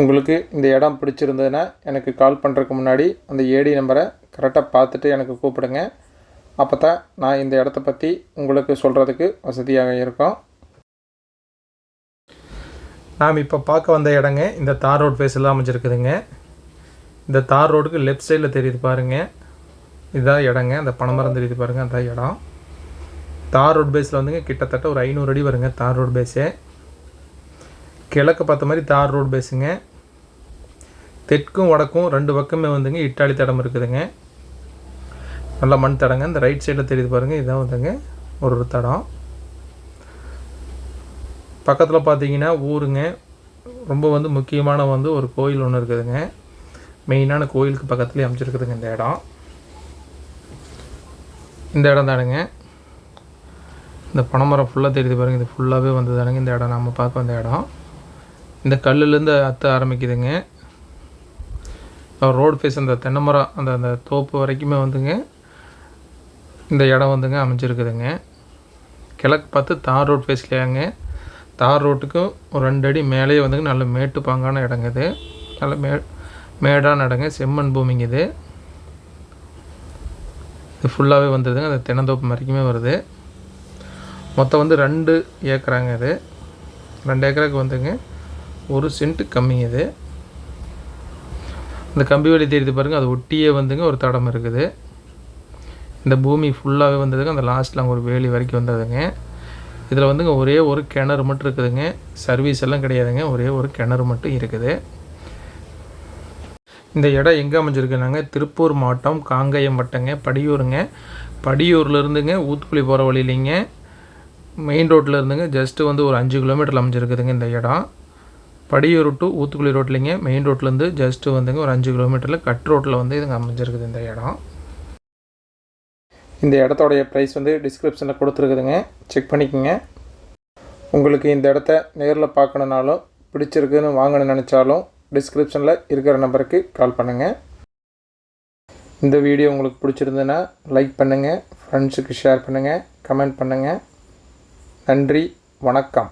உங்களுக்கு இந்த இடம் பிடிச்சிருந்ததுன்னா எனக்கு கால் பண்ணுறதுக்கு முன்னாடி அந்த ஏடி நம்பரை கரெக்டாக பார்த்துட்டு எனக்கு கூப்பிடுங்க. அப்போ தான் நான் இந்த இடத்த பற்றி உங்களுக்கு சொல்கிறதுக்கு வசதியாக இருக்கும். நாம் இப்போ பார்க்க வந்த இடங்க இந்த தார் ரோட் ஃபேஸில் அமைஞ்சிருக்குதுங்க. இந்த தார் ரோடுக்கு லெஃப்ட் சைடில் தெரியுது பாருங்கள் இதுதான் இடங்க. அந்த பனைமரம் தெரியுது பாருங்கள் அதான் இடம். தார் ரோட் பேஸில் வந்துங்க கிட்டத்தட்ட ஒரு ஐநூறு அடி வருங்க தார் ரோட் பேஸே கிழக்கு பார்த்த மாதிரி தார் ரோடு பேஸுங்க தெற்கும் வடக்கும் ரெண்டு பக்கமே வந்துங்க. இட்டாலி தடம் இருக்குதுங்க. நல்ல மண் தடங்க. இந்த ரைட் சைடில் தெரியுது பாருங்கள் இதான் வந்துங்க. ஒரு ஒரு தடம். பக்கத்தில் பார்த்தீங்கன்னா ஊருங்க. ரொம்ப வந்து முக்கியமான வந்து ஒரு கோயில் ஒன்று இருக்குதுங்க. மெயினான கோயிலுக்கு பக்கத்துலேயே அமைச்சிருக்குதுங்க இந்த இடம். இந்த இடம் தானுங்க. இந்த பனைமரம் ஃபுல்லாக தெரியுது பாருங்கள் இது ஃபுல்லாகவே வந்து தானுங்க இந்த இடம் நம்ம பார்க்க வந்த இடம். இந்த கல்லுலேருந்து அத்த ஆரம்பிக்குதுங்க. ரோடு ஃபேஸ் அந்த தென்னைமரம் அந்த அந்த தோப்பு வரைக்குமே வந்துங்க. இந்த இடம் வந்துங்க அமைஞ்சிருக்குதுங்க. கிழக்கு பார்த்து தார் ரோட் ஃபேஸ்லேயாங்க தார் ரோட்டுக்கும் ஒரு ரெண்டு அடி மேலேயே வந்துங்க நல்ல மேட்டு பாங்கான இடங்க இது. நல்ல மே மேடான இடங்க செம்மண் பூமிங்க இது. இது ஃபுல்லாகவே வந்துடுதுங்க அந்த தென்னந்தோப்பு வரைக்குமே வருது. மொத்தம் வந்து ரெண்டு ஏக்கராங்க இது. ரெண்டு ஏக்கராக்கு வந்துங்க ஒரு சென்ட்டு கம்மி இது. இந்த கம்பி வழி தெரியுது பாருங்கள் அது ஒட்டியே வந்துங்க ஒரு தடம் இருக்குது. இந்த பூமி ஃபுல்லாகவே வந்ததுங்க அந்த லாஸ்ட்டில் அங்கே ஒரு வேலி வரைக்கும் வந்ததுங்க. இதில் வந்துங்க ஒரே ஒரு கிணறு மட்டும் இருக்குதுங்க. சர்வீஸ் எல்லாம் கிடையாதுங்க ஒரே ஒரு கிணறு மட்டும் இருக்குது. இந்த இடம் எங்கே அமைஞ்சிருக்குனாங்க திருப்பூர் மாவட்டம் காங்கயம் வட்டங்க படியூருங்க. படியூர்லேருந்துங்க ஊத்துக்குழி போகிற வழியிலிங்க. மெயின் ரோட்டில் இருந்துங்க ஜஸ்ட்டு வந்து ஒரு அஞ்சு கிலோமீட்டரில் அமைஞ்சிருக்குதுங்க இந்த இடம். படியூர் டு ஊத்துக்குழி ரோட்லேங்க மெயின் ரோட்லேருந்து ஜஸ்ட்டு வந்துங்க ஒரு அஞ்சு கிலோமீட்டரில் கட் ரோட்டில் வந்து இதுங்க அமைஞ்சிருக்குது இந்த இடம். இந்த இடத்தோடைய ப்ரைஸ் வந்து டிஸ்கிரிப்ஷனில் கொடுத்துருக்குதுங்க. செக் பண்ணிக்கோங்க. உங்களுக்கு இந்த இடத்த நேரில் பார்க்கணுனாலும் பிடிச்சிருக்குன்னு வாங்கணும்னு நினச்சாலும் டிஸ்கிரிப்ஷனில் இருக்கிற நம்பருக்கு கால் பண்ணுங்கள் இந்த வீடியோ உங்களுக்கு பிடிச்சிருந்ததுன்னா லைக் பண்ணுங்கள் ஃப்ரெண்ட்ஸுக்கு ஷேர் பண்ணுங்கள் கமெண்ட் பண்ணுங்கள் நன்றி. வணக்கம்.